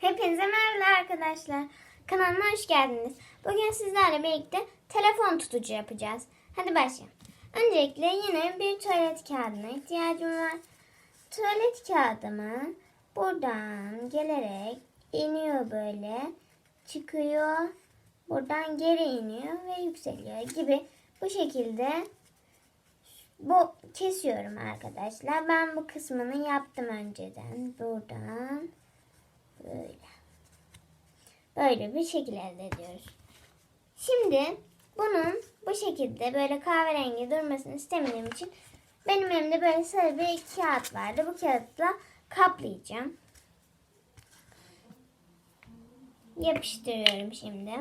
Hepinize merhaba arkadaşlar. Kanalıma hoş geldiniz. Bugün sizlerle birlikte telefon tutucu yapacağız. Hadi başlayalım. Öncelikle yine bir tuvalet kağıdına ihtiyacım var. Tuvalet kağıdımı buradan gelerek iniyor böyle. Çıkıyor. Buradan geri iniyor ve yükseliyor gibi bu şekilde bu kesiyorum arkadaşlar. Ben bu kısmını yaptım önceden. Buradan. Böyle bir şekil elde ediyoruz. Şimdi bunun bu şekilde böyle kahverengi durmasını istemediğim için benim elimde böyle sarı bir kağıt vardı. Bu kağıtla kaplayacağım. Yapıştırıyorum şimdi.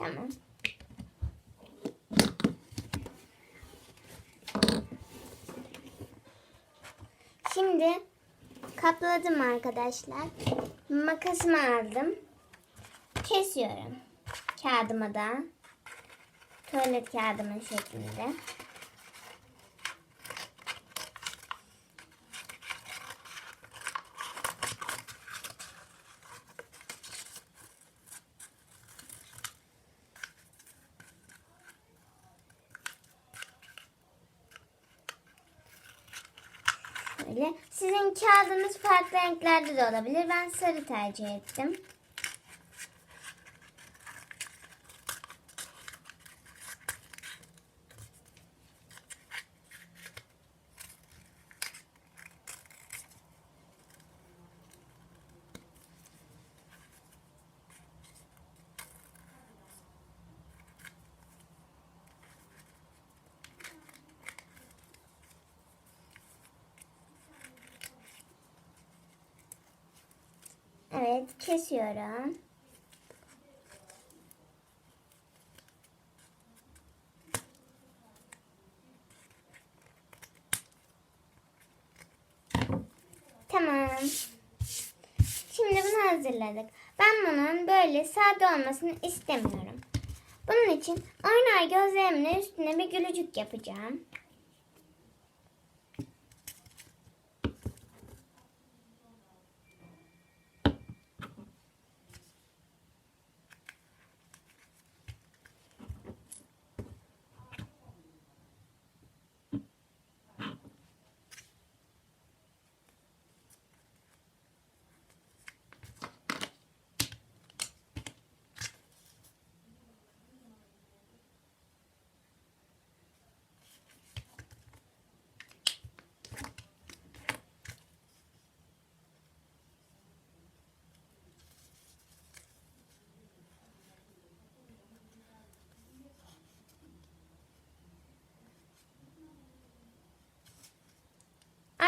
Tamam. Şimdi kapladım arkadaşlar. Makasımı aldım. Kesiyorum. Kağıdıma da. Tuvalet kağıdımın şeklinde. Böyle. Sizin kağıdınız farklı renklerde de olabilir. Ben sarı tercih ettim. Evet, kesiyorum. Tamam. Şimdi bunu hazırladık. Ben bunun böyle sade olmasını istemiyorum. Bunun için oynar gözlerimin üstüne bir gülücük yapacağım.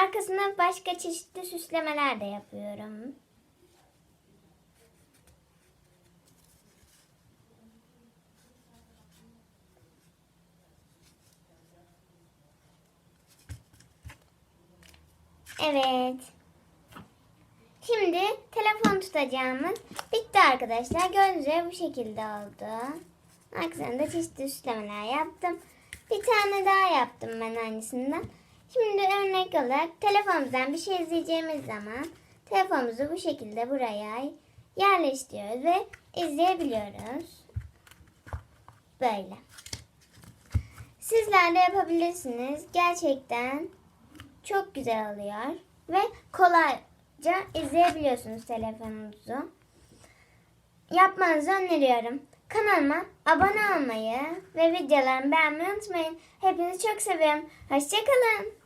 Arkasına başka çeşitli süslemeler de yapıyorum. Evet. Şimdi telefon tutacağımız bitti arkadaşlar. Gördüğünüz üzere bu şekilde oldu. Arkasına da çeşitli süslemeler yaptım. Bir tane daha yaptım ben aynısından. Şimdi örnek olarak telefonumuzdan bir şey izleyeceğimiz zaman telefonumuzu bu şekilde buraya yerleştiriyoruz ve izleyebiliyoruz. Böyle. Sizler de yapabilirsiniz. Gerçekten çok güzel oluyor. Ve kolayca izleyebiliyorsunuz telefonunuzu. Yapmanızı öneriyorum. Kanalıma abone olmayı ve videolarımı beğenmeyi unutmayın. Hepinizi çok seviyorum. Hoşçakalın.